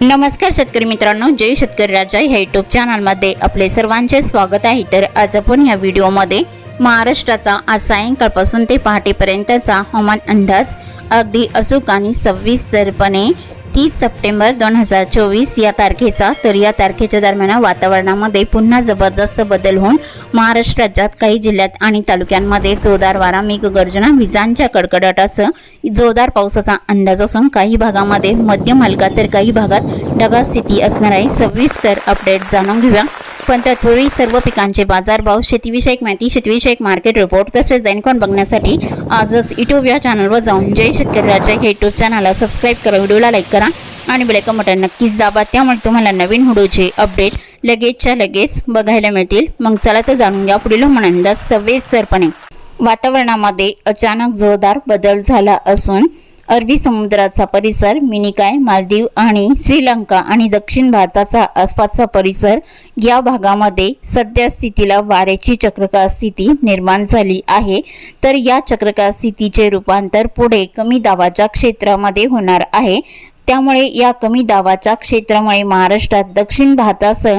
नमस्कार शेतकरी मित्रांनो जय शेतकरी राजा ह्या युट्यूब चॅनलमध्ये आपले सर्वांचे स्वागत आहे. तर आज आपण ह्या व्हिडिओमध्ये महाराष्ट्राचा आज सायंकाळपासून ते पहाटेपर्यंतचा हवामान अंदाज अगदी अचूक आणि सविस्तरपणे तीस सप्टेंबर दोन हजार चोवीस या तारखेचा तर या तारखेच्या दरम्यान वातावरणामध्ये पुन्हा जबरदस्त बदल होऊन महाराष्ट्र राज्यात काही जिल्ह्यात आणि तालुक्यांमध्ये जोरदार वारा मेघगर्जना विजांच्या कडकडाटासह जोरदार पावसाचा अंदाज असून काही भागामध्ये मध्यम हलका तर काही भागात ढगाळ स्थिती असणार आहे. सविस्तर अपडेट जाणून घेऊया. पण तत्पूर्वी सर्व पिकांचे बाजारभाव शेतीविषयक माहिती शेतीविषयक मार्केट रिपोर्ट तसेच दैनकॉन बघण्यासाठी आजच युट्यूब या चॅनलवर जाऊन जय शेतकरी राजा हे युट्यूब चॅनलला सबस्क्राईब करा व्हिडिओला लाईक करा आणि बेलेका बटन नक्कीच दाबा. त्यामुळे तुम्हाला नवीन व्हिडिओचे अपडेट लगेचच्या लगेच बघायला मिळतील. मग चला तर जाणून घ्या पुढील म्हणंदा सविस्तरपणे. वातावरणामध्ये अचानक जोरदार बदल झाला असून अरबी समुद्राचा परिसर मिनिकाय मालदीव आणि श्रीलंका आणि दक्षिण भारताचा आसपासचा परिसर या भागामध्ये सध्या स्थितीला वाऱ्याची चक्रकार स्थिती निर्माण झाली आहे. तर या चक्रकार स्थितीचे रूपांतर पुढे कमी दाबाच्या क्षेत्रामध्ये होणार आहे. त्यामुळे या कमी दाबाच्या क्षेत्रामुळे महाराष्ट्रात दक्षिण भारतासह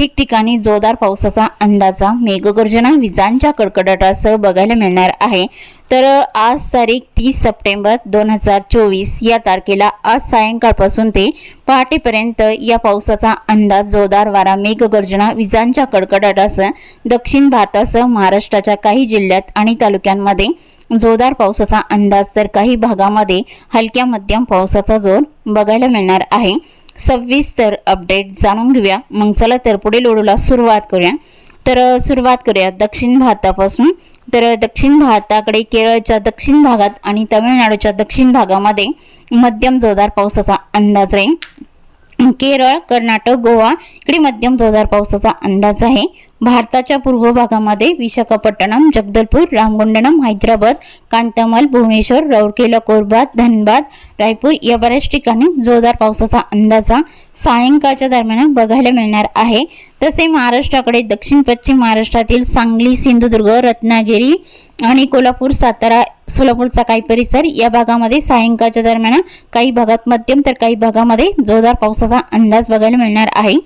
ठिकठिकाणी जोरदार पावसाचा अंदाजा मेघगर्जना विजांच्या कडकडाटासह बघायला मिळणार आहे. तर आज तारीख तीस सप्टेंबर दोन हजार चोवीस या तारखेला आज सायंकाळपासून ते पहाटेपर्यंत या पावसाचा अंदाज जोरदार वारा मेघगर्जना विजांच्या कडकडाटासह दक्षिण भारतासह महाराष्ट्राच्या काही जिल्ह्यात आणि तालुक्यांमध्ये जोरदार पावसाचा अंदाज तर काही भागामध्ये हलक्या मध्यम पावसाचा जोर बघायला मिळणार आहे. सविस्तर अपडेट जाणून घेऊया. मग चला तर पुढील ओढूला सुरुवात करूया. तर सुरुवात करूया दक्षिण भारतापासून. तर दक्षिण भारताकडे केरळच्या दक्षिण भागात आणि तामिळनाडूच्या दक्षिण भागामध्ये मध्यम जोरदार पावसाचा अंदाज राहील केरळ कर्नाटक गोवा इकडे मध्यम जोरदार पावसाचा अंदाज आहे. भारताच्या पूर्व भागामध्ये विशाखापट्टणम जगदलपूर रामगुंडनम हैदराबाद कांतामल भुवनेश्वर राऊरकेला कोरबाद धनबाद रायपूर या बऱ्याच ठिकाणी जोरदार पावसाचा अंदाजा सायंकाळच्या दरम्यान बघायला मिळणार आहे. तसे महाराष्ट्राकडे दक्षिण पश्चिम महाराष्ट्रातील सांगली सिंधुदुर्ग रत्नागिरी आणि कोल्हापूर सातारा सोलापूरचा काही परिसर या भागामध्ये सायंकाळच्या दरम्यान काही भागात मध्यम तर काही भागामध्ये जोरदार पावसाचा अंदाज बघायला मिळणार आहे.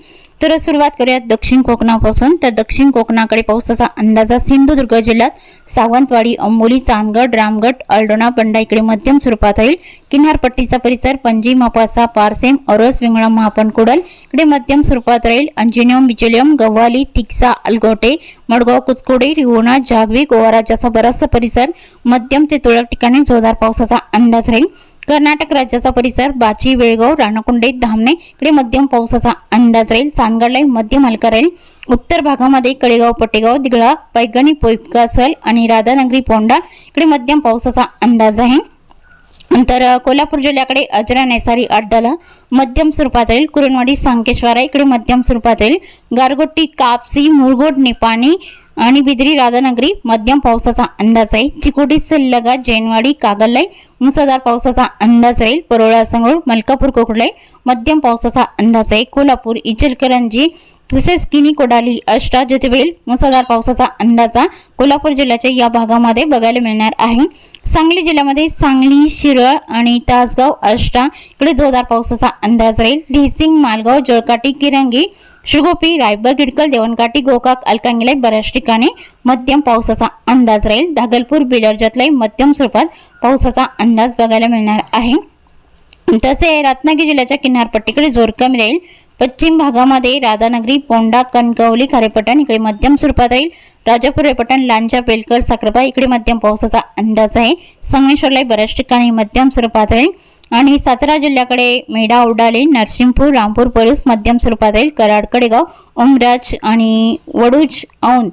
तर सुरुवात करूयात दक्षिण कोकणापासून. तर दक्षिण कोकणाकडे पावसाचा अंदाजा सिंधुदुर्ग जिल्ह्यात सावंतवाडी अंबोली चांदगड रामगड अल्डोना बंडा इकडे मध्यम स्वरूपात राहील. किनारपट्टीचा परिसर पणजी मपासा पारसेम अरस विंगळा महापण कुडल इकडे मध्यम स्वरूपात राहील. अंजिनियम बिचोलियम गव्हाली तिक्सा अलगोटे मडगाव कुचकोडे रिवोना जागवी गोवा राज्याचा बराचसा परिसर मध्यम ते तुरळक ठिकाणी जोरदार पावसाचा अंदाज राहील. कर्नाटक राज्याचा परिसर बाची वेळगाव राणकुंडे धामणे इकडे मध्यम पावसाचा अंदाज राहील. चांदगडला मध्यम हलका राहील. उत्तर भागामध्ये कडेगाव पटेगाव दिगळा पैगणी पोयकासल आणि राधानगरी पोंडा इकडे मध्यम पावसाचा अंदाज आहे. नंतर कोल्हापूर जिल्ह्याकडे अजरा नेसारी अड्डाला मध्यम स्वरूपात राहील. कुरणवाडी सांकेश्वरा इकडे मध्यम स्वरूपात राहील. गारगोटी कापसी मुरगोड निपाणी आणि बिद्री राधानगरी मध्यम पावसाचा अंदाज आहे. चिकोटी सल्लगा जैनवाडी कागललाई मुसळधार पावसाचा अंदाज राहील. परोळा संगोळ मलकापूर कोकडलाई मध्यम पावसाचा अंदाज आहे. कोल्हापूर इचलकरंजी तसेच किनी कोडाली अष्टा ज्योतिबेल मुसळधार पावसाचा अंदाजा कोल्हापूर जिल्ह्याच्या या भागामध्ये बघायला मिळणार आहे. सांगली जिल्ह्यामध्ये सांगली शिरळ आणि तासगाव अष्टा इकडे जोरदार पावसाचा अंदाज राहील. ढेसिंग मालगाव जळकाटी किरंगी श्रीगोपी रायबा गिडकल देवणकाटी गोकाक अलकांगीला बऱ्याच ठिकाणी मध्यम पावसाचा अंदाज राहील. धागलपूर बिलर्जातलाही मध्यम स्वरूपात पावसाचा अंदाज बघायला मिळणार आहे. तसे रत्नागिरी जिल्ह्याच्या किनारपट्टीकडे जोर कमी राहील. पश्चिम भागामध्ये राधानगरी पोंडा कणकवली खारेपटण इकडे मध्यम स्वरूपात राहील. राजापूर रेपटण लांजा बेलकर साखरबा इकडे मध्यम पावसाचा अंदाज आहे. संगमेश्वरलाही बऱ्याच ठिकाणी मध्यम स्वरूपात राहील. आणि सातारा जिल्ह्याकडे मेढा उडाले नरसिंहपूर रामपूर परुस मध्यम स्वरूपात राहील कराड कडेगाव उमराज आणि वडूज औंध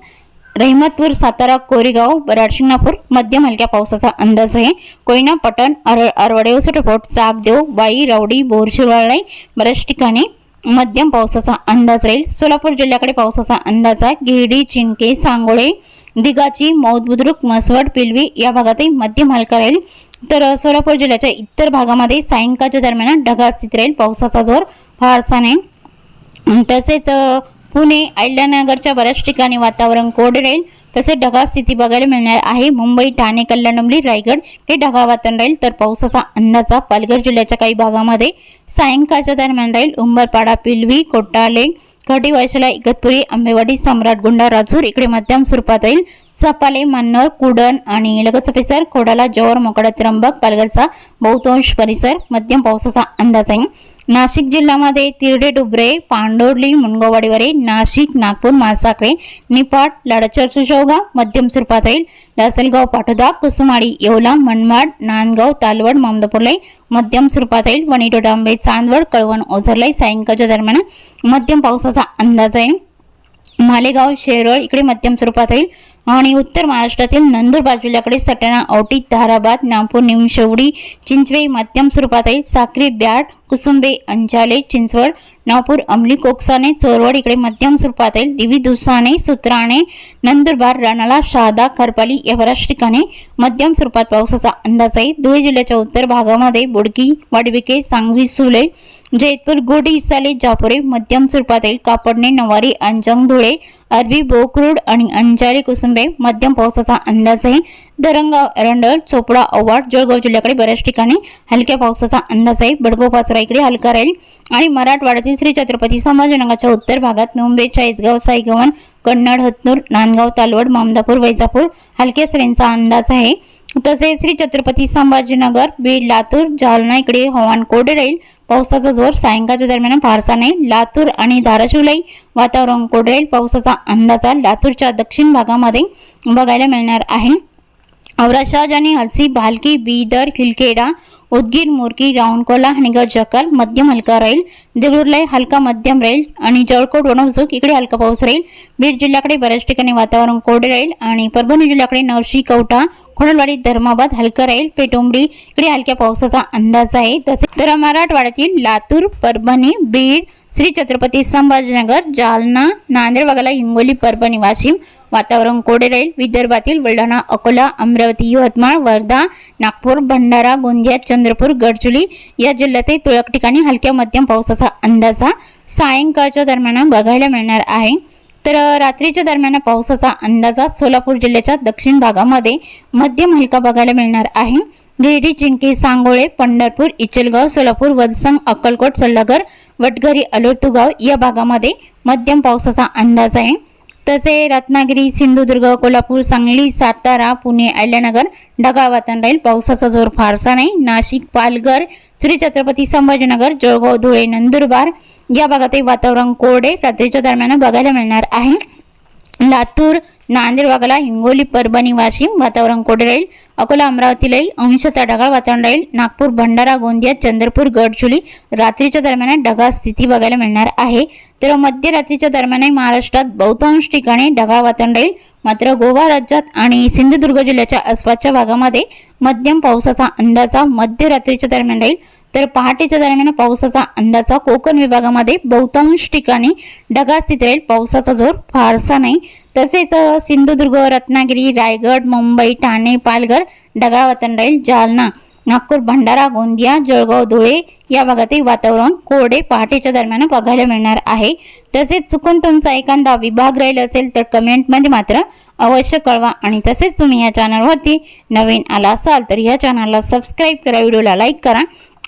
रहिमतपूर सातारा कोरेगाव बराड शिंगणापूर मध्यम हलक्या पावसाचा अंदाज आहे. कोयना पटण अर अरवडे उसटपोट चाकदेव बाई रावडी बोरशिवाळाई बऱ्याच ठिकाणी मध्यम पावसाचा अंदाज राहील. सोलापूर जिल्ह्याकडे पावसाचा अंदाज आहे. गिरडी चिंके सांगोळे दिगाची मौद बुद्रुक मसवड पिलवी या भागातही मध्यम हलका राहील. तर सोलापूर जिल्ह्याच्या इतर भागामध्ये सायंकाळच्या दरम्यान ढगाळ स्थिती राहील. पावसाचा जोर फारसा नाही. तसेच पुणे अहिल्यानगरच्या बऱ्याच ठिकाणी वातावरण कोरडे राहील. तसेच ढगाळ स्थिती बघायला मिळणार आहे. मुंबई ठाणे कल्याणमली रायगड हे ढगाळ वातावरण राहील तर पावसाचा अंदाजा पालघर जिल्ह्याच्या काही भागामध्ये सायंकाळच्या दरम्यान राहील. उंबरपाडा पिलवी कोटाले खडी वैशाला इगतपुरी आंबेवाडी सम्राटगुंडा राजूर इकडे मध्यम स्वरूपात राहील. सपाले मन्नर कुडण आणि लगत परिसर खोडाला जव्हार मोकडा त्र्यंबक पालघरचा बहुतांश परिसर मध्यम पावसाचा अंदाज आहे. नाशिक जिल्ह्यामध्ये तिरडे डुबरे पांडोर्ली मुनगोवाडीवरे नाशिक नागपूर मासाकळे निपाट लाडाचर सुशोगा मध्यम स्वरूपात राहील लासलगाव पाटोदा कुसुमाडी येवला मनमाड नांदगाव तालवड मामदापूरलाई मध्यम स्वरूपात राहील वणीटो डांबे चांदवड कळवण ओझरलाई सायंकाळच्या दरम्यान मध्यम पावसाचा अंदाज आहे. मालेगाव शेरळ इकडे मध्यम स्वरूपात राहील आणि उत्तर महाराष्ट्रातील नंदुरबार जिल्ह्याकडे सटाणा औटी धाराबाद नागपूर निमशेवडी चिंचवे मध्यम स्वरूपात राहील साक्री ब्याड कुसुंबे अंजाले चिंचवड नागपूर अमली कोकसाने चोरवड इकडे मध्यम स्वरूपात दिवी दुसाने सुत्राणे नंदुरबार राणाला शहादा खरपाली या बऱ्याच ठिकाणी मध्यम स्वरूपात पावसाचा अंदाज आहे. धुळे जिल्ह्याच्या उत्तर भागामध्ये बुडकी वाडविके सांगवी सुले जैतपूर गोडी इसाले जापुरे मध्यम स्वरूपात येईल कापडणे नवारी अंजंग धुळे अरबी बोकरूड आणि अंजारी कुसुंबे मध्यम पावसाचा अंदाज आहे. धरणगाव एरंडल चोपडा अवाड जळगाव जिल्ह्याकडे बऱ्याच ठिकाणी हलक्या पावसाचा अंदाज आहे. बडगाव पाचरा इकडे हलका राहील आणि मराठवाड्यातील श्री छत्रपती संभाजीनगरच्या उत्तर भागात मुंबई चाळीसगाव साईगवन कन्नड हतनूर नांदगाव तालवड मामदापूर वैजापूर हलक्या सरींचा अंदाज आहे. तसेच श्री छत्रपती संभाजीनगर बीड लातूर जालना इकडे हवामान कोरडे राहील. पावसाचा जोर सायंकाळच्या दरम्यान फारसा नाही. लातूर आणि धाराशिवलाई वातावरण कोरडे राहील. पावसाचा अंदाज लातूरच्या दक्षिण भागामध्ये बघायला मिळणार आहे. औरा आणि हलसी भालकी बीदर हिलखेडा उदगीर मोरकी राऊंडकोला हनिगड जकाल मध्यम हलका राहील देगलूरला हलका मध्यम राहील आणि जळकोट वणवजूक इकडे हलका पाऊस राहील बीड जिल्ह्याकडे बऱ्याच ठिकाणी वातावरण कोरडे राहील आणि परभणी जिल्ह्याकडे नवशी कवठा खोडलवाडी धर्माबाद हलका राहील पेटोंबरी इकडे हलक्या पावसाचा अंदाज आहे तसेच तर मराठवाड्यातील लातूर परभणी बीड श्री छत्रपती संभाजीनगर जालना नांदेड हिंगोली परभणी वाशिम वातावरण कोडे राहील. विदर्भातील बुलढाणा अकोला अमरावती यवतमाळ वर्धा नागपूर भंडारा गोंदिया चंद्रपूर गडचुली या जिल्ह्यातही तुरळक ठिकाणी हलक्या मध्यम पावसाचा अंदाजा सायंकाळच्या दरम्यान बघायला मिळणार आहे. तर रात्रीच्या दरम्यान पावसाचा अंदाजा सोलापूर जिल्ह्याच्या दक्षिण भागामध्ये मध्यम हलका बघायला मिळणार आहे. गिरडी चिंकी सांगोळे पंढरपूर इचलगाव सोलापूर वदसंग अक्कलकोट सल्लागर वटघरी अलुर्तुगाव या भागामध्ये मध्यम पावसाचा अंदाज आहे. तसे रत्नागिरी सिंधुदुर्ग कोल्हापूर सांगली सातारा पुणे अहिल्यानगर ढगाळ वातावरण राहील. पावसाचा जोर फारसा नाही. नाशिक पालघर श्री छत्रपती संभाजीनगर जळगाव धुळे नंदुरबार या भागातही वातावरण कोरडे. रात्रीच्या दरम्यान बघायला मिळणार आहे. लातूर नांदेड वागला हिंगोली परभणी वाशिम वातावरण कोडे राहील. अकोला अमरावती राहील. अंशतः ढगाळ वातावरण राहील. नागपूर भंडारा गोंदिया चंद्रपूर गडचुली रात्रीच्या दरम्यान ढगाळ स्थिती बघायला मिळणार आहे. तर मध्यरात्रीच्या दरम्यान महाराष्ट्रात बहुतांश ठिकाणी ढगाळ वातावरण राहील. मात्र गोवा राज्यात आणि सिंधुदुर्ग जिल्ह्याच्या आसपासच्या भागामध्ये मध्यम पावसाचा अंदाजा मध्यरात्रीच्या दरम्यान राहील. तर पहाटेच्या दरम्यान पावसाचा अंदाजा कोकण विभागामध्ये बहुतांश ठिकाणी ढगास्थित राहील. पावसाचा जोर फारसा नाही. तसेच सिंधुदुर्ग रत्नागिरी रायगड मुंबई ठाणे पालघर ढगाळ वातावरण राहील. जालना नागपूर भंडारा गोंदिया जळगाव धुळे या भागातील वातावरण कोरडे पहाटेच्या दरम्यान बघायला मिळणार आहे. तसेच चुकून तुमचा एखादा विभाग राहील असेल तर कमेंटमध्ये मात्र अवश्य कळवा. आणि तसेच तुम्ही या चॅनलवरती नवीन आला असाल तर या चॅनलला सबस्क्राईब करा. व्हिडिओला लाईक करा.